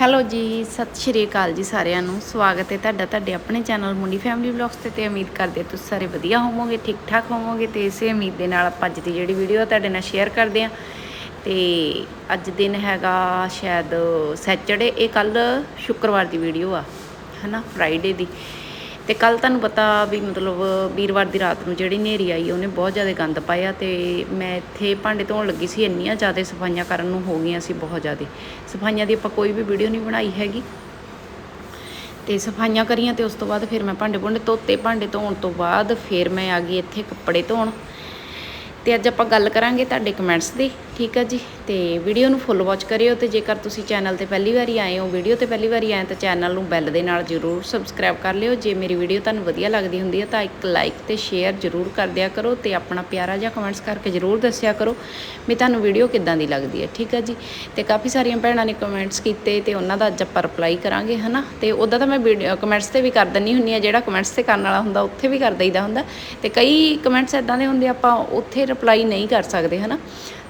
Hello ਜੀ, ਸਤਿ ਸ਼੍ਰੀ ਅਕਾਲ ਜੀ ਸਾਰਿਆਂ ਨੂੰ। ਸਵਾਗਤ ਹੈ ਤੁਹਾਡਾ ਤੁਹਾਡੇ ਆਪਣੇ ਚੈਨਲ ਮੁੰਡੀ ਫੈਮਿਲੀ ਵਲੌਗਸ ਤੇ ਤੇ ਉਮੀਦ ਕਰਦੇ ਤੁਸੀਂ ਸਾਰੇ ਵਧੀਆ ਹੋਵੋਗੇ ਠੀਕ ਠਾਕ ਹੋਵੋਗੇ ਤੇ ਇਸੇ ਉਮੀਦ ਦੇ ਨਾਲ ਆਪਾਂ ਅੱਜ ਦੀ ਜਿਹੜੀ ਵੀਡੀਓ ਆ ਤੁਹਾਡੇ ਨਾਲ ਸ਼ੇਅਰ ਕਰਦੇ ਹਾਂ। ਤੇ ਅੱਜ ਦਿਨ ਹੈਗਾ ਸ਼ਾਇਦ ਸੈਚਰਡੇ ਇਹ ਕੱਲ ਸ਼ੁੱਕਰਵਾਰ ਦੀ ਵੀਡੀਓ ਆ, ਹਨਾ ਫਰਾਈਡੇ ਦੀ। ਤੇ ਕੱਲ ਤੁਹਾਨੂੰ ਪਤਾ ਵੀ ਮਤਲਬ ਵੀਰਵਾਰ ਦੀ ਰਾਤ ਨੂੰ ਜਿਹੜੀ ਨੇਰੀ ਆਈ, ਉਹਨੇ ਬਹੁਤ ਜ਼ਿਆਦਾ ਗੰਦ ਪਾਇਆ ਤੇ ਮੈਂ ਇੱਥੇ ਭਾਂਡੇ ਧੋਣ ਲੱਗੀ ਸੀ, ਇੰਨੀਆਂ ਜ਼ਿਆਦਾ ਸਫਾਈਆਂ ਕਰਨ ਨੂੰ ਹੋ ਗਈਆਂ ਸੀ ਬਹੁਤ ਜ਼ਿਆਦਾ। ਸਫਾਈਆਂ ਦੀ ਆਪਾਂ ਕੋਈ ਵੀ ਵੀਡੀਓ ਨਹੀਂ ਬਣਾਈ ਹੈਗੀ। ਤੇ ਸਫਾਈਆਂ ਕਰੀਆਂ ਤੇ ਉਸ ਤੋਂ ਬਾਅਦ ਫਿਰ ਮੈਂ ਭਾਂਡੇ ਭੁੰਡੇ ਧੋਤੇ, ਭਾਂਡੇ ਧੋਣ ਤੋਂ ਬਾਅਦ ਫਿਰ ਮੈਂ ਆ ਗਈ ਇੱਥੇ ਕੱਪੜੇ ਧੋਣ। ਤੇ ਅੱਜ ਆਪਾਂ ਗੱਲ ਕਰਾਂਗੇ ਤੁਹਾਡੇ ਕਮੈਂਟਸ ਦੀ, ਠੀਕ ਹੈ ਜੀ? ਤੇ ਵੀਡੀਓ ਨੂੰ ਫੁੱਲ ਵਾਚ ਕਰਿਓ ਤੇ ਜੇਕਰ ਤੁਸੀਂ ਚੈਨਲ ਤੇ ਪਹਿਲੀ ਵਾਰੀ ਆਏ ਹੋ ਵੀਡੀਓ ਤੇ ਪਹਿਲੀ ਵਾਰੀ ਆਏ ਤਾਂ ਚੈਨਲ ਨੂੰ ਬੈਲ ਦੇ ਨਾਲ ਜਰੂਰ ਸਬਸਕ੍ਰਾਈਬ ਕਰ ਲਿਓ। ਜੇ ਮੇਰੀ ਵੀਡੀਓ ਤੁਹਾਨੂੰ ਵਧੀਆ ਲੱਗਦੀ ਹੁੰਦੀ ਹੈ ਤਾਂ ਇੱਕ ਲਾਈਕ ਤੇ ਸ਼ੇਅਰ ਜਰੂਰ ਕਰ ਦਿਆ ਕਰੋ ਤੇ ਆਪਣਾ ਪਿਆਰਾ ਜਿਹਾ ਕਮੈਂਟਸ ਕਰਕੇ ਜਰੂਰ ਦੱਸਿਆ ਕਰੋ ਵੀ ਤੁਹਾਨੂੰ ਵੀਡੀਓ ਕਿੱਦਾਂ ਦੀ ਲੱਗਦੀ ਹੈ ਠੀਕ ਹੈ ਜੀ? ਤੇ ਕਾਫੀ ਸਾਰੀਆਂ ਭੈਣਾਂ ਨੇ ਕਮੈਂਟਸ ਕੀਤੇ ਤੇ ਉਹਨਾਂ ਦਾ ਅੱਜ ਆਪਾਂ ਰਿਪਲਾਈ ਕਰਾਂਗੇ, ਹਨਾ? ਤੇ ਉਦਾਂ ਤਾਂ ਮੈਂ ਕਮੈਂਟਸ ਤੇ ਵੀ ਕਰ ਦਿੰਨੀ ਹੁੰਨੀ ਆ, ਜਿਹੜਾ ਕਮੈਂਟਸ ਤੇ ਕਰਨ ਵਾਲਾ ਹੁੰਦਾ, ਉੱਥੇ ਵੀ ਕਰ ਦਈਦਾ ਹੁੰਦਾ। ਤੇ ਕਈ ਕਮੈਂਟਸ ਇਦਾਂ ਦੇ ਹੁੰਦੇ ਆਪਾਂ ਉੱਥੇ ਰਿਪਲਾਈ ਨਹੀਂ ਕਰ ਸਕਦੇ, ਹਨਾ?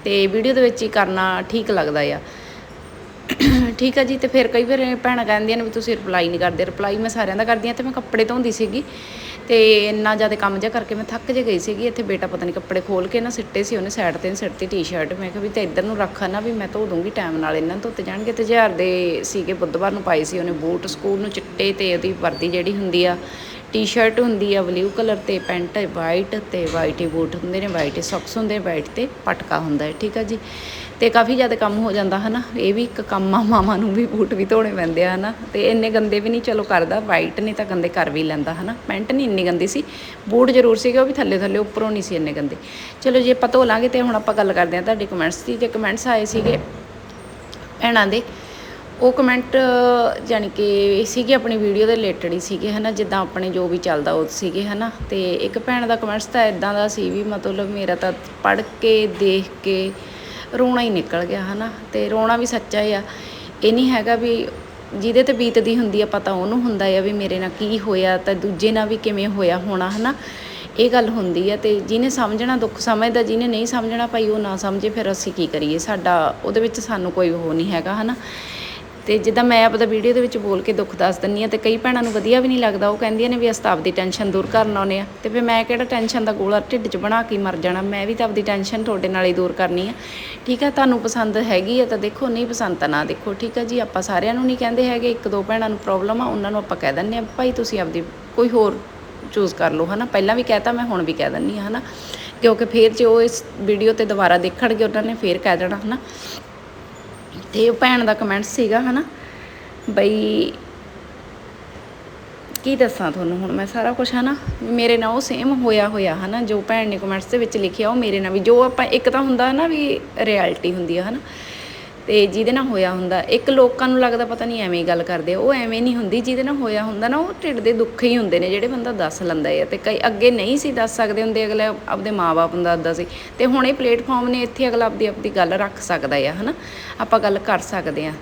ਤੇ ਵੀਡੀਓ ਦੇ ਵਿੱਚ ਹੀ ਕਰਨਾ ਠੀਕ ਲੱਗਦਾ ਆ। ਠੀਕ ਆ ਜੀ, ਤੇ ਫਿਰ ਕਈ ਵਾਰ ਭੈਣਾਂ ਕਹਿੰਦੀਆਂ ਨੇ ਵੀ ਤੁਸੀਂ ਰਿਪਲਾਈ ਨਹੀਂ ਕਰਦੇ। ਰਿਪਲਾਈ ਮੈਂ ਸਾਰਿਆਂ ਦਾ ਕਰਦੀ ਆ ਤੇ ਮੈਂ ਕੱਪੜੇ ਧੋਂਦੀ ਸੀਗੀ। ਤੇ ਇੰਨਾ ਜ਼ਿਆਦਾ ਕੰਮ ਜਿਹਾ ਕਰਕੇ ਮੈਂ ਥੱਕ ਜੇ ਗਈ ਸੀਗੀ। ਇੱਥੇ ਬੇਟਾ ਪਤਾ ਨਹੀਂ ਕੱਪੜੇ ਖੋਲ ਕੇ ਨਾ ਸਿੱਟੇ ਸੀ, ਉਹਨੇ ਸਾਈਡ ਤੇ ਸਿੱਟਤੀ ਟੀ-ਸ਼ਰਟ ਮੈਂ ਕਿਹਾ ਵੀ ਤੇ ਇੱਧਰ ਨੂੰ ਰੱਖਾ ਨਾ ਵੀ ਮੈਂ ਧੋ ਦੂੰਗੀ ਟਾਈਮ ਨਾਲ ਇਹਨਾਂ ਧੋਤੇ ਜਾਣਗੇ। ਤੇ ਹਜ਼ਾਰ ਦੇ ਸੀਗੇ ਬੁੱਧਵਾਰ ਨੂੰ ਪਾਈ ਸੀ ਉਹਨੇ ਬੂਟ। ਸਕੂਲ ਨੂੰ ਚਿੱਟੇ ਤੇ ਉਹਦੀ ਵਰਦੀ ਜਿਹੜੀ ਹੁੰਦੀ ਆ ਟੀ-ਸ਼ਰਟ ਹੁੰਦੀ ਆ ਬਲੂ ਕਲਰ ਤੇ ਪੈਂਟ ਵਾਈਟ ਤੇ ਵਾਈਟ ਹੀ ਬੂਟ ਹੁੰਦੇ ਨੇ ਵਾਈਟ ਹੀ ਸੌਕਸ ਹੁੰਦੇ ਵਾਈਟ ਤੇ ਪਟਕਾ ਹੁੰਦਾ ਹੈ, ਠੀਕ ਆ ਜੀ? ਤੇ ਕਾਫੀ ਜ਼ਿਆਦਾ ਕੰਮ ਹੋ ਜਾਂਦਾ, ਹਨਾ? ਇਹ ਵੀ ਇੱਕ ਕੰਮ ਆ ਮਾਮਾ ਨੂੰ ਵੀ ਬੂਟ ਵੀ ਧੋਣੇ ਪੈਂਦੇ ਆ, ਹਨਾ? ਤੇ ਇੰਨੇ ਗੰਦੇ ਵੀ ਨਹੀਂ, ਚਲੋ ਕਰਦਾ ਵਾਈਟ ਨਹੀਂ ਤਾਂ ਗੰਦੇ ਕਰ ਵੀ ਲੈਂਦਾ, ਹਨਾ? ਪੈਂਟ ਨਹੀਂ ਇੰਨੀ ਗੰਦੀ ਸੀ, ਬੂਟ ਜ਼ਰੂਰ ਸੀਗੇ, ਉਹ ਵੀ ਥੱਲੇ ਥੱਲੇ ਉੱਪਰੋਂ ਨਹੀਂ ਸੀ ਇੰਨੇ ਗੰਦੇ। ਚਲੋ ਜੇ, ਆਪਾਂ ਧੋ ਲਾਂਗੇ ਤੇ ਹੁਣ ਆਪਾਂ ਗੱਲ ਕਰਦੇ ਹਾਂ ਤੁਹਾਡੇ ਕਮੈਂਟਸ ਦੀ ਤੇ ਕਮੈਂਟਸ ਆਏ ਸੀਗੇ, ਭੈਣਾਂ ਦੇ ਉਹ ਕਮੈਂਟ ਜਾਨੀ ਕਿ ਸੀਗੇ ਆਪਣੀ ਵੀਡੀਓ ਦੇ ਰਿਲੇਟਡ ਹੀ ਸੀਗੇ, ਹਨਾ, ਜਿੱਦਾਂ ਆਪਣੇ ਜੋ ਵੀ ਚੱਲਦਾ ਉਹ ਸੀਗੇ, ਹਨਾ। ਤੇ ਇੱਕ ਭੈਣ ਦਾ ਕਮੈਂਟਸ ਤਾਂ ਇਦਾਂ ਦਾ ਸੀ ਵੀ ਮਤਲਬ ਮੇਰਾ ਤਾਂ ਪੜ੍ਹ ਕੇ, ਦੇਖ ਕੇ ਰੋਣਾ ਹੀ ਨਿਕਲ ਗਿਆ, ਹਨਾ। ਤੇ ਰੋਣਾ ਵੀ ਸੱਚਾ ਹੀ ਆ। ਇਹ ਨਹੀਂ ਹੈਗਾ ਵੀ ਜਿਹਦੇ ਤੇ ਬੀਤਦੀ ਹੁੰਦੀ ਆ, ਪਤਾ ਉਹਨੂੰ ਹੁੰਦਾ ਆ ਵੀ ਮੇਰੇ ਨਾਲ ਕੀ ਹੋਇਆ, ਤਾਂ ਦੂਜੇ ਨਾਲ ਵੀ ਕਿਵੇਂ ਹੋਇਆ ਹੋਣਾ, ਹਨਾ। ਇਹ ਗੱਲ ਹੁੰਦੀ ਆ ਤੇ ਜਿਹਨੇ ਸਮਝਣਾ ਦੁੱਖ ਸਮਝਦਾ, ਜਿਹਨੇ ਨਹੀਂ ਸਮਝਣਾ ਭਾਈ ਉਹ ਨਾ ਸਮਝੇ, ਫਿਰ ਅਸੀਂ ਕੀ ਕਰੀਏ? ਸਾਡਾ, ਉਹਦੇ ਵਿੱਚ ਸਾਨੂੰ ਕੋਈ ਉਹ ਨਹੀਂ ਹੈਗਾ, ਹਨਾ। ਤੇ ਜਿੱਦਾਂ ਮੈਂ ਆਪਦਾ ਵੀਡੀਓ ਦੇ ਵਿੱਚ ਬੋਲ ਕੇ ਦੁੱਖ ਦੱਸ ਦਿੰਨੀ ਆ ਤੇ ਕਈ ਭੈਣਾਂ ਨੂੰ ਵਧੀਆ ਵੀ ਨਹੀਂ ਲੱਗਦਾ, ਉਹ ਕਹਿੰਦੀਆਂ ਨੇ ਵੀ ਅਸੀਂ ਤਾਂ ਆਪਦੀ ਟੈਨਸ਼ਨ ਦੂਰ ਕਰਨ ਆਉਨੇ ਆ ਤੇ ਫਿਰ ਮੈਂ ਕਿਹੜਾ ਟੈਨਸ਼ਨ ਦਾ ਗੋਲਾ ਢਿੱਡ 'ਚ ਬਣਾ ਕੇ ਮਰ ਜਾਣਾ, ਮੈਂ ਵੀ ਤਾਂ ਆਪਦੀ ਟੈਨਸ਼ਨ ਤੁਹਾਡੇ ਨਾਲ ਹੀ ਦੂਰ ਕਰਨੀ ਆ। ਠੀਕ ਆ, ਤੁਹਾਨੂੰ ਪਸੰਦ ਹੈਗੀ ਆ ਤਾਂ ਦੇਖੋ, ਨਹੀਂ ਪਸੰਦ ਤਾਂ ਨਾ ਦੇਖੋ, ਠੀਕ ਆ ਜੀ? ਆਪਾਂ ਸਾਰਿਆਂ ਨੂੰ ਨਹੀਂ ਕਹਿੰਦੇ ਹੈਗੇ, ਇੱਕ ਦੋ ਭੈਣਾਂ ਨੂੰ ਪ੍ਰੋਬਲਮ ਆ, ਉਹਨਾਂ ਨੂੰ ਆਪਾਂ ਕਹਿ ਦਿੰਨੇ ਆ ਭਾਈ ਤੁਸੀਂ ਆਪਦੀ ਕੋਈ ਹੋਰ ਚੂਜ਼ ਕਰ ਲਓ, ਹਨਾ? ਪਹਿਲਾਂ ਵੀ ਕਹਿਤਾ, ਮੈਂ ਹੁਣ ਵੀ ਕਹਿ ਦਿੰਨੀ ਆ ਹਨਾ? ਕਿਉਂਕਿ ਫੇਰ ਜੇ ਉਹ ਇਸ ਵੀਡੀਓ ਤੇ ਦੁਬਾਰਾ ਦੇਖਣਗੇ, ਉਹਨਾਂ ਨੇ ਫੇਰ ਕਹਿ ਦੇਣਾ, ਹਨਾ? ਤੇ ਉਹ ਭੈਣ ਦਾ ਕਮੈਂਟ ਸੀਗਾ, ਹਨਾ? ਬਈ ਕੀ ਦੱਸਾਂ ਤੁਹਾਨੂੰ ਹੁਣ ਮੈਂ ਸਾਰਾ ਕੁਝ ਹਨਾ? ਮੇਰੇ ਨਾਲ ਉਹ ਸੇਮ ਹੋਇਆ ਹੋਇਆ, ਹਨਾ? ਜੋ ਭੈਣ ਨੇ ਕਮੈਂਟਸ ਦੇ ਵਿੱਚ ਲਿਖਿਆ, ਉਹ ਮੇਰੇ ਨਾਲ ਵੀ, ਜੋ ਆਪਾਂ ਇੱਕ ਤਾਂ ਹੁੰਦਾ ਨਾ ਵੀ ਰਿਐਲਿਟੀ ਹੁੰਦੀ ਆ, ਹਨਾ? ਤੇ ਜਿਹਦੇ ਨਾਲ ਹੋਇਆ ਹੁੰਦਾ, ਇੱਕ ਲੋਕਾਂ ਨੂੰ ਲੱਗਦਾ ਪਤਾ ਨਹੀਂ ਐਵੇਂ ਹੀ ਗੱਲ ਕਰਦੇ ਉਹ ਐਵੇਂ ਨਹੀਂ ਹੁੰਦੀ, ਜਿਹਦੇ ਨਾਲ ਹੋਇਆ ਹੁੰਦਾ ਨਾ, ਉਹ ਢਿੱਡ ਦੇ ਦੁੱਖ ਹੀ ਹੁੰਦੇ ਨੇ, ਜਿਹੜੇ ਬੰਦਾ ਦੱਸ ਲੈਂਦਾ ਹੈ ਤੇ ਕਈ ਅੱਗੇ ਨਹੀਂ ਸੀ ਦੱਸ ਸਕਦੇ ਹੁੰਦੇ, ਅਗਲੇ ਆਪਦੇ ਮਾਪੇ ਨੂੰ ਦੱਸਦਾ ਸੀ ਤੇ ਹੁਣ ਇਹ ਪਲੇਟਫਾਰਮ ਨੇ ਇੱਥੇ ਅਗਲਾ ਆਪਦੀ ਆਪਦੀ ਗੱਲ ਰੱਖ ਸਕਦਾ ਹੈ ਹਨਾ? ਆਪਾਂ ਗੱਲ ਕਰ ਸਕਦੇ ਆ।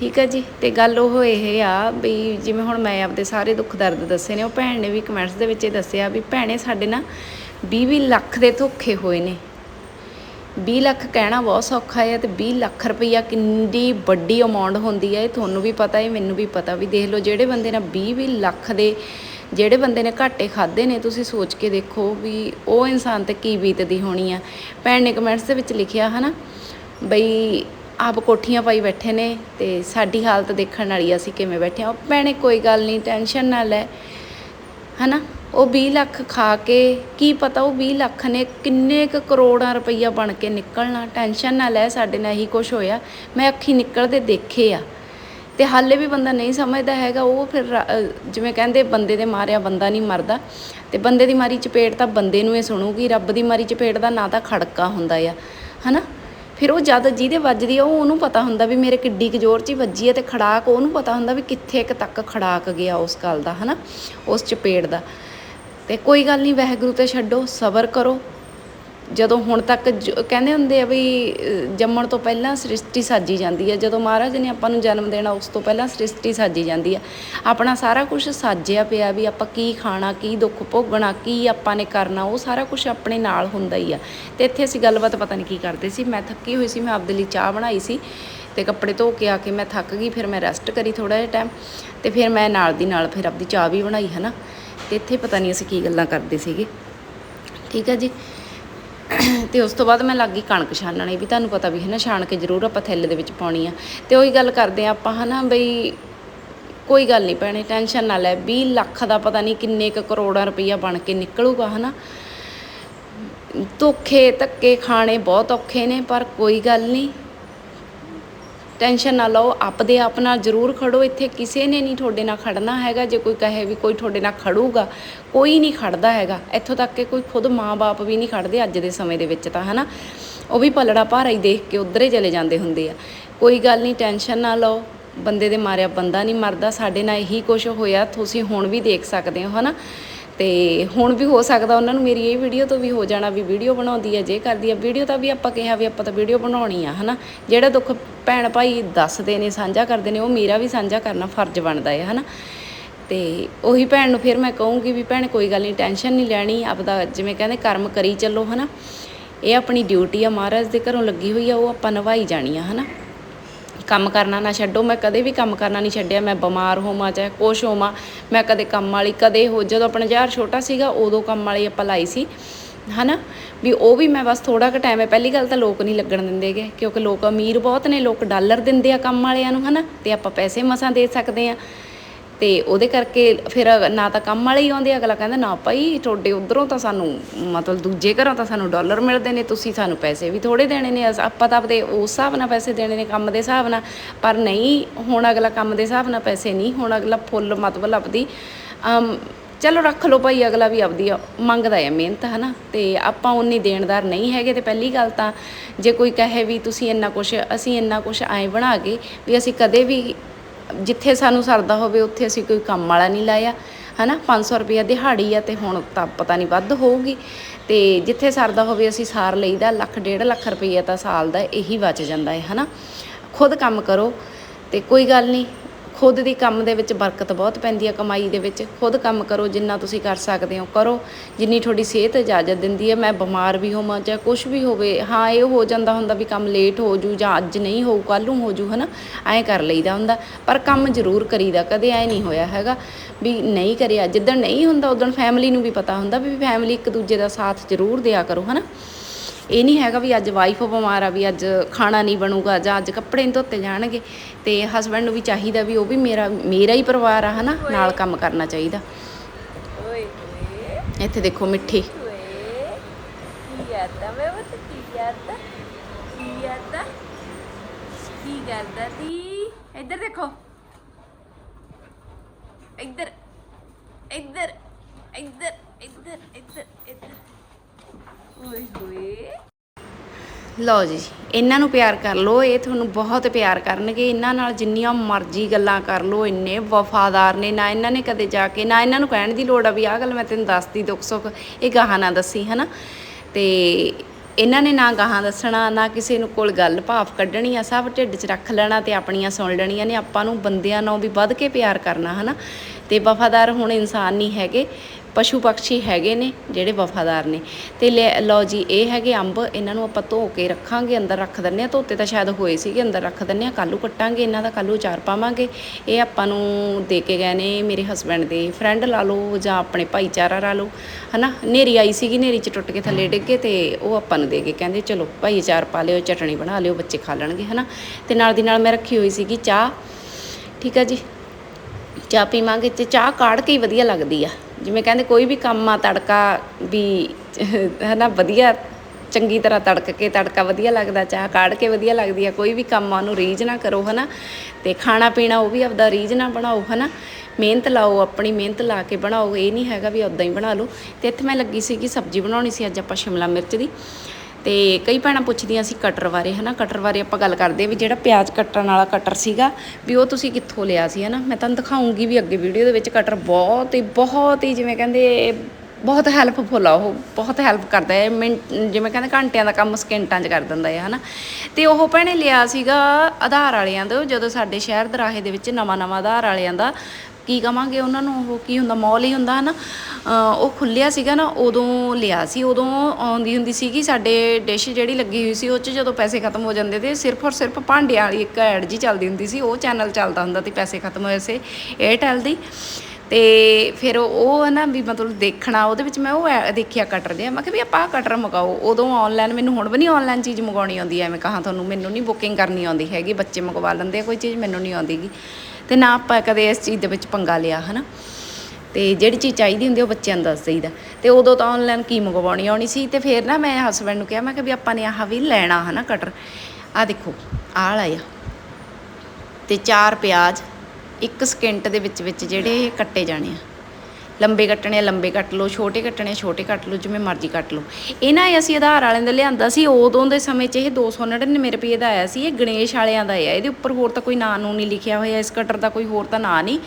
ਠੀਕ ਆ ਜੀ, ਤੇ ਗੱਲ ਉਹ ਇਹ ਆ ਵੀ ਜਿਵੇਂ ਹੁਣ ਮੈਂ ਆਪਦੇ ਸਾਰੇ ਦੁੱਖ ਦਰਦ ਦੱਸੇ ਨੇ, ਉਹ ਭੈਣ ਨੇ ਵੀ ਕਮੈਂਟਸ ਦੇ ਵਿੱਚ ਇਹ ਦੱਸਿਆ ਵੀ ਭੈਣੇ ਸਾਡੇ ਨਾਲ 20 ਲੱਖ ਦੇ ਧੋਖੇ ਹੋਏ ਨੇ। 20 ਲੱਖ ਕਹਿਣਾ ਬਹੁਤ ਸੌਖਾ ਹੈ ਤੇ 20 ਲੱਖ ਰੁਪਈਆ ਕਿੰਨੀ ਵੱਡੀ ਅਮਾਉਂਟ ਹੁੰਦੀ ਹੈ, ਇਹ ਤੁਹਾਨੂੰ ਵੀ ਪਤਾ ਹੈ ਮੈਨੂੰ ਵੀ ਪਤਾ। ਵੀ ਦੇਖ ਲਓ, ਜਿਹੜੇ ਬੰਦੇ ਨਾਲ 20 ਲੱਖ ਦੇ ਜਿਹੜੇ ਬੰਦੇ ਨੇ ਘਾਟੇ ਖਾਦੇ ਨੇ, ਤੁਸੀਂ ਸੋਚ ਕੇ ਦੇਖੋ ਵੀ ਉਹ ਇਨਸਾਨ ਤੇ ਕੀ ਬੀਤਦੀ ਹੋਣੀ ਆ। ਭੈਣ ਨੇ ਕਮੈਂਟਸ ਦੇ ਵਿੱਚ ਲਿਖਿਆ, ਹਨਾ, ਬਈ ਆਪ ਕੋਠੀਆਂ ਪਾਈ ਬੈਠੇ ਨੇ ਤੇ ਸਾਡੀ ਹਾਲਤ ਦੇਖਣ ਵਾਲੀ ਅਸੀਂ ਕਿਵੇਂ ਬੈਠੇ ਆ। ਭੈਣੇ, ਕੋਈ ਗੱਲ ਨਹੀਂ ਟੈਨਸ਼ਨ ਨਾ ਲੈ, ਹਨਾ। ਉਹ 20 ਲੱਖ ਖਾ ਕੇ ਕੀ ਪਤਾ ਉਹ 20 ਲੱਖ ਨੇ ਕਿੰਨੇ ਕੁ ਕਰੋੜਾਂ ਰੁਪਈਆ ਬਣ ਕੇ ਨਿਕਲਣਾ। ਟੈਨਸ਼ਨ ਨਾ ਲੈ, ਸਾਡੇ ਨਾਲ ਇਹੀ ਕੁਝ ਹੋਇਆ। ਮੈਂ ਅੱਖੀ ਨਿਕਲਦੇ ਦੇਖੇ ਆ। ਤੇ ਹਾਲੇ ਵੀ ਬੰਦਾ ਨਹੀਂ ਸਮਝਦਾ ਹੈਗਾ, ਉਹ ਫਿਰ ਜਿਵੇਂ ਕਹਿੰਦੇ ਬੰਦੇ ਦੇ ਮਾਰਿਆ ਬੰਦਾ ਨਹੀਂ ਮਰਦਾ। ਤੇ ਬੰਦੇ ਦੀ ਮਾਰੀ ਚਪੇੜ ਤਾਂ ਬੰਦੇ ਨੂੰ ਹੀ ਸੁਣੂਗੀ, ਰੱਬ ਦੀ ਮਾਰੀ ਚਪੇੜ ਦਾ ਨਾ ਤਾਂ ਖੜਕਾ ਹੁੰਦਾ ਆ, ਹਨਾ? ਫਿਰ ਉਹ ਜਦ ਜਿਹਦੇ ਵੱਜਦੀ ਆ, ਉਹ ਉਹਨੂੰ ਪਤਾ ਹੁੰਦਾ ਵੀ ਮੇਰੇ ਕਿੱਡੀ ਕੁ ਜ਼ੋਰ 'ਚ ਹੀ ਵੱਜੀ ਹੈ ਤੇ ਖੜਾਕ ਉਹਨੂੰ ਪਤਾ ਹੁੰਦਾ ਵੀ ਕਿੱਥੇ ਇੱਕ ਤੱਕ ਖੜਾਕ ਗਿਆ ਉਸ ਗੱਲ ਦਾ, ਹਨਾ? ਉਸ ਚਪੇੜ ਦਾ। ਤੇ ਕੋਈ ਗੱਲ ਨਹੀਂ, ਵਾਹਿਗੁਰੂ ਤੇ ਛੱਡੋ, ਸਬਰ ਕਰੋ। ਜਦੋਂ ਹੁਣ ਤੱਕ ਕਹਿੰਦੇ ਹੁੰਦੇ ਆ ਵੀ ਜੰਮਣ ਤੋਂ ਪਹਿਲਾਂ ਸ੍ਰਿਸ਼ਟੀ ਸਾਜੀ ਜਾਂਦੀ ਹੈ ਜਦੋਂ ਮਹਾਰਾਜ ਨੇ ਆਪਾਂ ਨੂੰ ਜਨਮ ਦੇਣਾ, ਉਸ ਤੋਂ ਪਹਿਲਾਂ ਸ੍ਰਿਸ਼ਟੀ ਸਾਜੀ ਜਾਂਦੀ ਆ। ਆਪਣਾ ਸਾਰਾ ਕੁਝ ਸਾਜਿਆ ਪਿਆ ਵੀ ਆਪਾਂ ਕੀ ਖਾਣਾ, ਕੀ ਦੁੱਖ ਭੋਗਣਾ, ਕੀ ਆਪਾਂ ਨੇ ਕਰਨਾ, ਉਹ ਸਾਰਾ ਕੁਝ ਆਪਣੇ ਨਾਲ ਹੁੰਦਾ ਹੀ ਆ। ਤੇ ਇੱਥੇ ਅਸੀਂ ਗੱਲਬਾਤ ਪਤਾ ਨਹੀਂ ਕੀ ਕਰਦੇ ਸੀ। ਮੈਂ ਥੱਕੀ ਹੋਈ ਸੀ, ਮੈਂ ਆਪਦੇ ਲਈ ਚਾਹ ਬਣਾਈ ਸੀ ਤੇ ਕੱਪੜੇ ਧੋ ਕੇ ਆ ਕੇ ਮੈਂ ਥੱਕ ਗਈ, ਫਿਰ ਮੈਂ ਰੈਸਟ ਕਰੀ ਥੋੜਾ ਜਿਹਾ ਟਾਈਮ ਤੇ ਫਿਰ ਮੈਂ ਨਾਲ ਦੀ ਨਾਲ ਫਿਰ ਆਪਦੀ ਚਾਹ ਵੀ ਬਣਾਈ, ਹਨਾ? ਤੇ ਇੱਥੇ ਪਤਾ ਨਹੀਂ ਅਸੀਂ ਕੀ ਗੱਲਾਂ ਕਰਦੇ ਸੀਗੇ। ਠੀਕ ਹੈ ਜੀ। ਤੇ ਉਸ ਤੋਂ ਬਾਅਦ ਮੈਂ ਲੱਗੀ ਕਣਕ ਛਾਨਣ ਇਹ ਵੀ ਤੁਹਾਨੂੰ ਪਤਾ ਵੀ ਹੈ ਨਾ ਛਾਣ ਕੇ ਜ਼ਰੂਰ ਆਪਾਂ ਥੈਲੇ ਦੇ ਵਿੱਚ ਪਾਉਣੀ ਆ। ਤੇ ਉਹੀ ਗੱਲ ਕਰਦੇ ਆ ਆਪਾਂ ਹਨਾ ਬਈ ਕੋਈ ਗੱਲ ਨਹੀਂ ਭੈਣੇ, ਟੈਨਸ਼ਨ ਨਾ ਲੈ 20 ਲੱਖ ਦਾ ਪਤਾ ਨਹੀਂ ਕਿੰਨੇ ਕੁ ਕਰੋੜਾਂ ਰੁਪਈਆ ਬਣ ਕੇ ਨਿਕਲੂਗਾ ਹਨਾ। ਧੋਖੇ, ਧੱਕੇ ਖਾਣੇ ਬਹੁਤ ਔਖੇ ਨੇ, ਪਰ ਕੋਈ ਗੱਲ ਨਹੀਂ। ਟੈਨਸ਼ਨ ਨਾ ਲਓ, ਆਪਦੇ ਆਪ ਨਾਲ ਜ਼ਰੂਰ ਖੜੋ। ਇੱਥੇ ਕਿਸੇ ਨੇ ਨਹੀਂ ਤੁਹਾਡੇ ਨਾਲ ਖੜਨਾ ਹੈਗਾ। ਜੇ ਕੋਈ ਕਹੇ ਵੀ ਕੋਈ ਤੁਹਾਡੇ ਨਾਲ ਖੜੂਗਾ, ਕੋਈ ਨਹੀਂ ਖੜਦਾ ਹੈਗਾ। ਇੱਥੋਂ ਤੱਕ ਕਿ ਕੋਈ ਖੁਦ ਮਾਂ-ਬਾਪ ਵੀ ਨਹੀਂ ਖੜਦੇ ਅੱਜ ਦੇ ਸਮੇਂ ਦੇ ਵਿੱਚ ਤਾਂ, ਹਨਾ? ਉਹ ਵੀ ਪਲੜਾ ਭਾਰਾ ਹੀ ਦੇਖ ਕੇ ਉਧਰੇ ਚਲੇ ਜਾਂਦੇ ਹੁੰਦੇ ਆ। ਕੋਈ ਗੱਲ ਨਹੀਂ, ਟੈਨਸ਼ਨ ਨਾ ਲਓ। ਬੰਦੇ ਦੇ ਮਾਰਿਆ ਬੰਦਾ ਨਹੀਂ ਮਰਦਾ। ਸਾਡੇ ਨਾਲ ਇਹੀ ਕੁਝ ਹੋਇਆ, ਤੁਸੀਂ ਹੁਣ ਵੀ ਦੇਖ ਸਕਦੇ ਹੋ, ਹਨਾ? ਤੇ ਹੁਣ ਵੀ ਹੋ ਸਕਦਾ, ਉਹਨਾਂ ਨੂੰ ਮੇਰੀ ਇਹ ਵੀਡੀਓ ਤੋਂ ਵੀ ਹੋ ਜਾਣਾ ਵੀ ਵੀਡੀਓ ਬਣਾਉਂਦੀ ਹੈ ਜੇ ਕਰਦੀ ਹੈ ਵੀਡੀਓ ਤਾਂ ਵੀ ਆਪਾਂ ਕਿਹਾ ਵੀ ਆਪਾਂ ਤਾਂ ਵੀਡੀਓ ਬਣਾਉਣੀ ਆ, ਹਨਾ? ਜਿਹੜਾ ਦੁੱਖ ਭੈਣ ਭਾਈ ਦੱਸਦੇ ਨੇ, ਸਾਂਝਾ ਕਰਦੇ ਨੇ, ਉਹ ਮੇਰਾ ਵੀ ਸਾਂਝਾ ਕਰਨਾ ਫਰਜ਼ ਬਣਦਾ ਹੈ, ਹਨਾ? ਤੇ ਉਹੀ ਭੈਣ ਨੂੰ ਫਿਰ ਮੈਂ ਕਹੂੰਗੀ ਵੀ ਭੈਣ, ਕੋਈ ਗੱਲ ਨਹੀਂ, ਟੈਨਸ਼ਨ ਨਹੀਂ ਲੈਣੀ, ਆਪਦਾ ਜਿਵੇਂ ਕਹਿੰਦੇ ਕਰਮ ਕਰੀ ਚੱਲੋ, ਹਨਾ? ਇਹ ਆਪਣੀ ਡਿਊਟੀ ਆ, ਮਹਾਰਾਜ ਦੇ ਘਰੋਂ ਲੱਗੀ ਹੋਈ ਆ, ਉਹ ਆਪਾਂ ਨਿਭਾਈ ਜਾਣੀ ਆ, ਹਨਾ? ਕੰਮ ਕਰਨਾ ਨਾ ਛੱਡੋ, ਮੈਂ ਕਦੇ ਵੀ ਕੰਮ ਕਰਨਾ ਨਹੀਂ ਛੱਡਿਆ, ਮੈਂ ਬਿਮਾਰ ਹੋਵਾਂ, ਚਾਹੇ ਕੁਛ ਹੋਵਾਂ, ਮੈਂ ਕਦੇ ਕੰਮ ਵਾਲੀ, ਕਦੇ ਹੋ ਜਦੋਂ ਆਪਣਾ ਜਹਰ ਛੋਟਾ ਸੀਗਾ, ਉਦੋਂ ਕੰਮ ਵਾਲੀ ਆਪਾਂ ਲਾਈ ਸੀ। ਹਨਾ? ਵੀ ਉਹ ਵੀ ਮੈਂ ਬਸ ਥੋੜਾ ਕੁ ਟਾਈਮ ਹੈ। ਪਹਿਲੀ ਗੱਲ ਤਾਂ ਲੋਕ ਨਹੀਂ ਲੱਗਣ ਦਿੰਦੇਗੇ ਕਿਉਂਕਿ ਲੋਕ ਅਮੀਰ ਬਹੁਤ ਨੇ, ਲੋਕ ਡਾਲਰ ਦਿੰਦੇ ਆ ਕੰਮ ਵਾਲਿਆਂ ਨੂੰ, ਹਨਾ? ਤੇ ਆਪਾਂ ਪੈਸੇ ਮਸਾਂ ਦੇ ਸਕਦੇ ਆ ਤੇ ਉਹਦੇ ਕਰਕੇ ਫਿਰ ਨਾ ਤਾਂ ਕੰਮ ਵਾਲੇ ਹੀ ਆਉਂਦੇ, ਅਗਲਾ ਕਹਿੰਦਾ, ਨਾ ਭਾਈ, ਤੁਹਾਡੇ ਉਧਰੋਂ ਤਾਂ ਸਾਨੂੰ, ਮਤਲਬ ਦੂਜੇ ਘਰੋਂ ਤਾਂ ਸਾਨੂੰ ਡਾਲਰ ਮਿਲਦੇ ਨੇ, ਤੁਸੀਂ ਸਾਨੂੰ ਪੈਸੇ ਵੀ ਥੋੜੇ ਦੇਣੇ ਨੇ ਆਪਾਂ ਤਾਂ ਆਪਦੇ ਉਸ ਹਿਸਾਬ ਨਾਲ ਪੈਸੇ ਦੇਣੇ ਨੇ, ਕੰਮ ਦੇ ਹਿਸਾਬ ਨਾਲ। ਪਰ ਨਹੀਂ, ਹੁਣ ਅਗਲਾ ਕੰਮ ਦੇ ਹਿਸਾਬ ਨਾਲ ਪੈਸੇ ਨਹੀਂ, ਹੁਣ ਅਗਲਾ ਫੁੱਲ ਮਤਲਬ ਆਪਦੀ ਚਲੋ ਰੱਖ ਲਓ ਭਾਈ, ਅਗਲਾ ਵੀ ਆਪਦੀ ਮੰਗਦਾ ਹੈ ਮਿਹਨਤ, ਹਨਾ? ਤੇ ਆਪਾਂ ਉਨੀ ਦੇਣਦਾਰ ਨਹੀਂ ਹੈਗੇ ਤੇ ਪਹਿਲੀ ਗੱਲ ਤਾਂ ਜੇ ਕੋਈ ਕਹੇ ਵੀ ਤੁਸੀਂ ਇੰਨਾ ਕੁਛ, ਅਸੀਂ ਇੰਨਾ ਕੁਛ ਐਂ ਬਣਾ ਕੇ ਵੀ ਅਸੀਂ ਕਦੇ ਵੀ ਜਿੱਥੇ ਸਾਨੂੰ ਸਰਦਾ ਹੋਵੇ, ਉੱਥੇ ਅਸੀਂ ਕੋਈ ਕੰਮ ਵਾਲਾ ਨਹੀਂ ਲਾਇਆ, ਹਨਾ? 500 ਰੁਪਇਆ ਦਿਹਾੜੀ ਆ ਤੇ ਹੁਣ ਤਾਂ ਪਤਾ ਨਹੀਂ ਵੱਧ ਹੋਊਗੀ। ਤੇ ਜਿੱਥੇ ਸਰਦਾ ਹੋਵੇ, ਅਸੀਂ ਸਾਰ ਲਈਦਾ, ਲੱਖ, ਡੇਢ ਲੱਖ ਰੁਪਈਆ ਤਾਂ ਸਾਲ ਦਾ ਇਹੀ ਬਚ ਜਾਂਦਾ ਹੈ, ਹਨਾ? ਖੁਦ ਕੰਮ ਕਰੋ ਤੇ ਕੋਈ ਗੱਲ ਨਹੀਂ ਖੁਦ ਦੀ ਕੰਮ ਦੇ ਵਿੱਚ ਬਰਕਤ ਬਹੁਤ ਪੈਂਦੀ ਹੈ ਕਮਾਈ ਦੇ ਵਿੱਚ। ਖੁਦ ਕੰਮ ਕਰੋ, ਜਿੰਨਾ ਤੁਸੀਂ ਕਰ ਸਕਦੇ ਹੋ, ਕਰੋ। ਜਿੰਨੀ ਤੁਹਾਡੀ ਸਿਹਤ ਇਜਾਜ਼ਤ ਦਿੰਦੀ ਹੈ ਮੈਂ ਬਿਮਾਰ ਵੀ ਹੋਵਾਂ ਚਾਹੇ ਕੁਝ ਵੀ ਹੋਵੇ, ਹਾਂ, ਇਹ ਹੋ ਜਾਂਦਾ ਹੁੰਦਾ ਵੀ ਕੰਮ ਲੇਟ ਹੋ ਜੂ ਜਾਂ ਅੱਜ ਨਹੀਂ ਹੋਊ, ਕੱਲ੍ਹ ਨੂੰ ਹੋ ਜੂ, ਹਨਾ? ਐਂ ਕਰ ਲਈਦਾ ਹੁੰਦਾ। ਪਰ ਕੰਮ ਜ਼ਰੂਰ ਕਰੀਦਾ, ਕਦੇ ਐ ਨਹੀਂ ਹੋਇਆ ਹੈਗਾ ਵੀ ਨਹੀਂ ਕਰਿਆ। ਜਿੱਦਣ ਨਹੀਂ ਹੁੰਦਾ, ਉਦੋਂ ਫੈਮਿਲੀ ਨੂੰ ਵੀ ਪਤਾ ਹੁੰਦਾ ਵੀ ਫੈਮਿਲੀ ਇੱਕ ਦੂਜੇ ਦਾ ਸਾਥ ਜ਼ਰੂਰ ਦਿਆ ਕਰੋ, ਹਨਾ? ਇਹ ਨਹੀਂ ਹੈਗਾ ਵੀ ਅੱਜ ਵਾਈਫ ਬਿਮਾਰ ਆ ਵੀ ਅੱਜ ਖਾਣਾ ਨਹੀਂ ਬਣੂਗਾ ਜਾਂ ਅੱਜ ਕੱਪੜੇ ਨਹੀਂ ਧੋਤੇ ਜਾਣਗੇ ਤੇ ਹਸਬੰਡ ਨੂੰ ਵੀ ਚਾਹੀਦਾ ਵੀ ਉਹ ਵੀ ਮੇਰਾ ਮੇਰਾ ਹੀ ਪਰਿਵਾਰ ਆ ਹਨਾ ਨਾਲ ਕੰਮ ਕਰਨਾ ਚਾਹੀਦਾ। ਇੱਥੇ ਦੇਖੋ ਮਿੱਠੀ। ਓਏ ਕੀ ਕਰਦਾ ਮੈਂ ਬਤ ਕੀ ਕਰਦਾ ਕੀ ਕਰਦਾ ਕੀ ਕਰਦਾ ਤੀ ਇੱਧਰ ਦੇਖੋ। ਇੱਧਰ ਇੱਧਰ ਇੱਧਰ ਇੱਧਰ ਇੱਧਰ ਇੱਧਰ। ਓਏ ਹੋਏ। ਲਓ ਜੀ, ਇਹਨਾਂ ਨੂੰ ਪਿਆਰ ਕਰ ਲਓ, ਇਹ ਤੁਹਾਨੂੰ ਬਹੁਤ ਪਿਆਰ ਕਰਨਗੇ। ਇਹਨਾਂ ਨਾਲ ਜਿੰਨੀਆਂ ਮਰਜ਼ੀ ਗੱਲਾਂ ਕਰ ਲਓ, ਇੰਨੇ ਵਫਾਦਾਰ ਨੇ, ਨਾ ਇਹਨਾਂ ਨੇ ਕਦੇ ਜਾ ਕੇ, ਨਾ ਇਹਨਾਂ ਨੂੰ ਕਹਿਣ ਦੀ ਲੋੜ ਆ ਵੀ ਆਹ ਗੱਲ ਮੈਂ ਤੈਨੂੰ ਦੱਸਦੀ, ਦੁੱਖ ਸੁੱਖ, ਇਹ ਗਾਹਾਂ ਨਾ ਦੱਸੀ, ਹਨਾ? ਤੇ ਇਹਨਾਂ ਨੇ ਨਾ ਗਾਹਾਂ ਦੱਸਣਾ, ਨਾ ਕਿਸੇ ਨੂੰ ਕੋਲ ਗੱਲ ਭਾਫ ਕੱਢਣੀ ਆ, ਸਭ ਢਿੱਡ 'ਚ ਰੱਖ ਲੈਣਾ ਤੇ ਆਪਣੀਆਂ ਸੁਣ ਲੈਣੀਆਂ ਨੇ। ਆਪਾਂ ਨੂੰ ਬੰਦਿਆਂ ਨਾਲ ਵੀ ਵੱਧ ਕੇ ਪਿਆਰ ਕਰਨਾ, ਹਨਾ? ਤੇ ਵਫਾਦਾਰ ਹੁਣ ਇਨਸਾਨ ਨਹੀਂ ਹੈਗੇ। ਪਸ਼ੂ ਪੰਛੀ ਹੈਗੇ ਨੇ ਜਿਹੜੇ ਵਫਾਦਾਰ ਨੇ। ਤੇ ਲੈ- ਲਓ ਜੀ, ਇਹ ਹੈਗੇ ਅੰਬ, ਇਹਨਾਂ ਨੂੰ ਆਪਾਂ ਧੋ ਕੇ ਰੱਖਾਂਗੇ, ਅੰਦਰ ਰੱਖ ਦਿੰਨੇ ਆ ਧੋਤੇ ਤਾਂ ਸ਼ਾਇਦ ਹੋਏ ਸੀਗੇ, ਅੰਦਰ ਰੱਖ ਦਿੰਨੇ ਆ ਕੱਲੂ ਕੱਟਾਂਗੇ, ਇਹਨਾਂ ਦਾ ਕੱਲੂ ਚਾਰ ਪਾਵਾਂਗੇ। ਇਹ ਆਪਾਂ ਨੂੰ ਦੇ ਕੇ ਗਏ ਨੇ ਮੇਰੇ ਹਸਬੰਡ ਦੇ ਫਰੈਂਡ ਲਾ ਲਓ ਜਾਂ ਆਪਣੇ ਭਾਈਚਾਰਾ ਲਾ ਲਓ। ਹਨਾ? ਨੇਰੀ ਆਈ ਸੀਗੀ ਨੇਰੀ ਚ ਟੁੱਟ ਕੇ ਥੱਲੇ ਡਿੱਗੇ ਤੇ ਉਹ ਆਪਾਂ ਨੂੰ ਦੇ ਕੇ ਕਹਿੰਦੇ, ਚਲੋ ਭਾਈਚਾਰ ਪਾ ਲਿਓ, ਚਟਣੀ ਬਣਾ ਲਿਓ, ਬੱਚੇ ਖਾ ਲੈਣਗੇ। ਹਨਾ? ਤੇ ਨਾਲ ਦੀ ਨਾਲ ਮੈਂ ਰੱਖੀ ਹੋਈ ਸੀਗੀ ਚਾਹ। ਠੀਕ ਆ ਜੀ? ਚਾਹ ਪੀਵਾਂਗੇ ਤੇ ਚਾਹ ਕਾੜ ਕੇ ਹੀ ਵਧੀਆ ਲੱਗਦੀ ਆ। ਜਿਵੇਂ ਕਹਿੰਦੇ ਕੋਈ ਵੀ ਕੰਮ ਆ, ਤੜਕਾ ਵੀ ਹਨਾ ਵਧੀਆ, ਚੰਗੀ ਤਰ੍ਹਾਂ ਤੜਕ ਕੇ, ਤੜਕਾ ਵਧੀਆ ਲੱਗਦਾ, ਚਾਹ ਕਾੜ ਕੇ ਵਧੀਆ ਲੱਗਦੀ ਆ, ਕੋਈ ਵੀ ਕੰਮ ਆ, ਉਹਨੂੰ ਰੀਝ ਨਾ ਕਰੋ ਹਨਾ ਤੇ ਖਾਣਾ ਪੀਣਾ ਉਹ ਵੀ ਆਪਦਾ ਰੀਝ ਨਾ ਬਣਾਓ ਹਨਾ ਮਿਹਨਤ ਲਾਓ, ਆਪਣੀ ਮਿਹਨਤ ਲਾ ਕੇ ਬਣਾਓ, ਇਹ ਨਹੀਂ ਹੈਗਾ ਵੀ ਉਦਾਂ ਹੀ ਬਣਾ ਲਓ। ਤੇ ਇੱਥੇ ਮੈਂ ਲੱਗੀ ਸੀ ਕਿ ਸਬਜ਼ੀ ਬਣਾਉਣੀ ਸੀ, ਅੱਜ ਆਪਾਂ ਸ਼ਿਮਲਾ ਮਿਰਚ ਦੀ। ਤੇ ਕਈ ਭੈਣਾਂ ਪੁੱਛਦੀਆਂ ਸੀ ਕਟਰ ਬਾਰੇ, ਹਨਾ? ਕਟਰ ਬਾਰੇ ਆਪਾਂ ਗੱਲ ਕਰਦੇ ਵੀ ਜਿਹੜਾ ਪਿਆਜ਼ ਕੱਟਣ ਵਾਲਾ ਕਟਰ ਸੀਗਾ, ਵੀ ਉਹ ਤੁਸੀਂ ਕਿੱਥੋਂ ਲਿਆ ਸੀ, ਹਨਾ? ਮੈਂ ਤੁਹਾਨੂੰ ਦਿਖਾਉਂਗੀ ਵੀ ਅੱਗੇ ਵੀਡੀਓ ਦੇ ਵਿੱਚ ਕਟਰ ਬਹੁਤ ਹੀ ਬਹੁਤ ਹੀ ਜਿਵੇਂ ਕਹਿੰਦੇ, ਬਹੁਤ ਹੈਲਪਫੁਲ ਆ ਉਹ, ਬਹੁਤ ਹੈਲਪ ਕਰਦਾ ਹੈ। ਮਿੰਟ ਜਿਵੇਂ ਕਹਿੰਦੇ ਘੰਟਿਆਂ ਦਾ ਕੰਮ ਸਕਿੰਟਾਂ 'ਚ ਕਰ ਦਿੰਦਾ ਹੈ, ਹਨਾ? ਤੇ ਉਹ ਭੈਣੇ ਲਿਆ ਸੀਗਾ ਆਧਾਰ ਵਾਲਿਆਂ ਤੋਂ, ਜਦੋਂ ਸਾਡੇ ਸ਼ਹਿਰ ਦਰਾਹੇ ਦੇ ਵਿੱਚ ਨਵਾਂ ਨਵਾਂ ਆਧਾਰ ਵਾਲਿਆਂ ਦਾ ਕੀ ਕਵਾਂਗੇ ਉਹਨਾਂ ਨੂੰ, ਉਹ ਕੀ ਹੁੰਦਾ ਮੌਲ ਹੀ ਹੁੰਦਾ ਹਨਾ। ਅਹ ਉਹ ਖੁੱਲਿਆ ਸੀਗਾ ਨਾ, ਉਦੋਂ ਲਿਆ ਸੀ, ਉਦੋਂ ਆਉਂਦੀ ਹੁੰਦੀ ਸੀਗੀ ਸਾਡੇ ਡਿਸ਼ ਜਿਹੜੀ ਲੱਗੀ ਹੋਈ ਸੀ, ਉਹ 'ਚ ਜਦੋਂ ਪੈਸੇ ਖਤਮ ਹੋ ਜਾਂਦੇ ਤੇ ਸਿਰਫ ਔਰ ਸਿਰਫ ਭਾਂਡਿਆਂ ਵਾਲੀ ਇੱਕ ਐਡ ਜੀ ਚੱਲਦੀ ਹੁੰਦੀ ਸੀ, ਉਹ ਚੈਨਲ ਚੱਲਦਾ ਹੁੰਦਾ ਤੇ ਪੈਸੇ ਖਤਮ ਹੋਏ ਸੀ ਏਅਰਟੈਲ ਦੀ। ਤੇ ਫਿਰ ਉਹ ਹੈ ਨਾ ਵੀ ਮਤਲਬ ਦੇਖਣਾ, ਉਹਦੇ ਵਿੱਚ ਮੈਂ ਉਹ ਐ- ਦੇਖਿਆ ਕਟਰ ਦੇ, ਮੈਂ ਕਿਹਾ ਵੀ ਆਪਾਂ ਕਟਰ ਮੰਗਾਓ। ਉਦੋਂ ਆਨਲਾਈਨ ਮੈਨੂੰ ਹੁਣ ਵੀ ਨਹੀਂ ਆਨਲਾਈਨ ਚੀਜ਼ ਮੰਗਾਉਣੀ ਆਉਂਦੀ, ਐਵੇਂ ਕਹਾਂ ਤੁਹਾਨੂੰ, ਮੈਨੂੰ ਨਹੀਂ ਬੁਕਿੰਗ ਕਰਨੀ ਆਉਂਦੀ ਹੈਗੀ, ਬੱਚੇ ਮੰਗਵਾ ਲੈਂਦੇ ਕੋਈ ਚੀਜ਼ ਮੈਨੂੰ ਨਹੀਂ ਆਉਂਦੀਗੀ ਤੇ ਨਾ ਆਪਾਂ ਕਦੇ ਇਸ ਚੀਜ਼ ਦੇ ਵਿੱਚ ਪੰਗਾ ਲਿਆ, ਹਨਾ? ਤੇ ਜਿਹੜੀ ਚੀਜ਼ ਚਾਹੀਦੀ ਹੁੰਦੀ ਉਹ ਬੱਚਿਆਂ ਨੂੰ ਦੱਸ ਦਈਦਾ। ਤੇ ਉਦੋਂ ਤਾਂ ਆਨਲਾਈਨ ਕੀ ਮੰਗਵਾਉਣੀ ਆਉਣੀ ਸੀ, ਤੇ ਫਿਰ ਨਾ ਮੈਂ ਹਸਬੰਡ ਨੂੰ ਕਿਹਾ, ਮੈਂ ਕਿ ਵੀ ਆਪਾਂ ਨੇ ਆਹ ਵੀ ਲੈਣਾ, ਹਨਾ, ਕਟਰ। ਆ ਦੇਖੋ, ਆਹ ਵਾਲਾ ਤੇ ਚਾਰ ਪਿਆਜ਼ ਇੱਕ ਸਕਿੰਟ ਦੇ ਵਿੱਚ ਵਿੱਚ ਜਿਹੜੇ ਇਹ ਕੱਟੇ ਜਾਣੇ ਆ। ਲੰਬੇ ਕੱਟਣੇ ਆ, ਲੰਬੇ ਕੱਟ ਲਓ, ਛੋਟੇ ਕੱਟਣੇ ਆ, ਛੋਟੇ ਕੱਟ ਲਓ, ਜਿਵੇਂ ਮਰਜ਼ੀ ਕੱਟ ਲਓ। ਇਹ ਨਾ ਅਸੀਂ ਆਧਾਰ ਵਾਲਿਆਂ ਦਾ ਲਿਆਂਦਾ ਸੀ, ਉਦੋਂ ਦੇ ਸਮੇਂ 'ਚ ਇਹ 299 ਰੁਪਏ ਦਾ ਆਇਆ ਸੀ, ਇਹ ਗਣੇਸ਼ ਵਾਲਿਆਂ ਦਾ ਆ। ਇਹਦੇ ਉੱਪਰ ਹੋਰ ਤਾਂ ਕੋਈ ਨਾਂ ਨੂੰ ਨਹੀਂ ਲਿਖਿਆ ਹੋਇਆ, ਇਸ ਕਟਰ ਦਾ ਕੋਈ ਹੋਰ ਤਾਂ ਨਾਂ ਨਹੀਂ।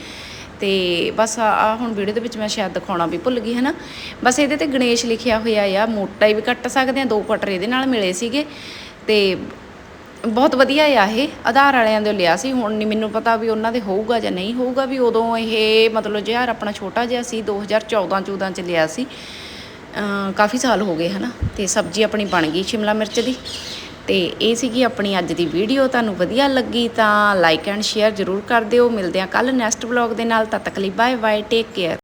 ਤੇ ਬਸ ਆ ਹੁਣ ਵੀਡੀਓ ਦੇ ਵਿੱਚ ਮੈਂ ਸ਼ਾਇਦ ਦਿਖਾਉਣਾ ਵੀ ਭੁੱਲ ਗਈ, ਹਨਾ? ਬਸ ਇਹਦੇ ਤੇ ਗਣੇਸ਼ ਲਿਖਿਆ ਹੋਇਆ ਆ, ਮੋਟਾ ਹੀ ਵੀ ਕੱਟ ਸਕਦੇ ਆ, ਦੋ ਕਟਰ ਇਹਦੇ ਨਾਲ ਮਿਲੇ ਸੀਗੇ। ਤੇ ਬਹੁਤ ਵਧੀਆ ਆ ਇਹ, ਆਧਾਰ ਵਾਲਿਆਂ ਦੇ ਲਿਆ ਸੀ, ਹੁਣ ਨਹੀਂ ਮੈਨੂੰ ਪਤਾ ਵੀ ਉਹਨਾਂ ਦੇ ਹੋਊਗਾ ਜਾਂ ਨਹੀਂ ਹੋਊਗਾ, ਵੀ ਉਦੋਂ ਇਹ ਮਤਲਬ ਜਿਹੜਾ ਆਪਣਾ ਛੋਟਾ ਜਿਹਾ ਸੀ 2014 14 ਚ ਲਿਆ ਸੀ। ਕਾਫੀ ਸਾਲ ਹੋ ਗਏ ਹਨਾ, ਤੇ ਸਬਜ਼ੀ ਆਪਣੀ ਬਣ ਗਈ ਸ਼ਿਮਲਾ ਮਿਰਚ ਦੀ। ਤੇ ਇਹ ਸੀਗੀ ਆਪਣੀ ਅੱਜ ਦੀ ਵੀਡੀਓ, ਤੁਹਾਨੂੰ ਵਧੀਆ ਲੱਗੀ ਤਾਂ ਲਾਈਕ ਐਂਡ ਸ਼ੇਅਰ ਜ਼ਰੂਰ ਕਰ ਦਿਓ। ਮਿਲਦੇ ਆ ਕੱਲ ਨੈਕਸਟ ਵਲੌਗ ਦੇ ਨਾਲ, ਤਦ ਤੱਕ ਲਈ ਬਾਏ ਬਾਏ ਟੇਕ ਕੇਅਰ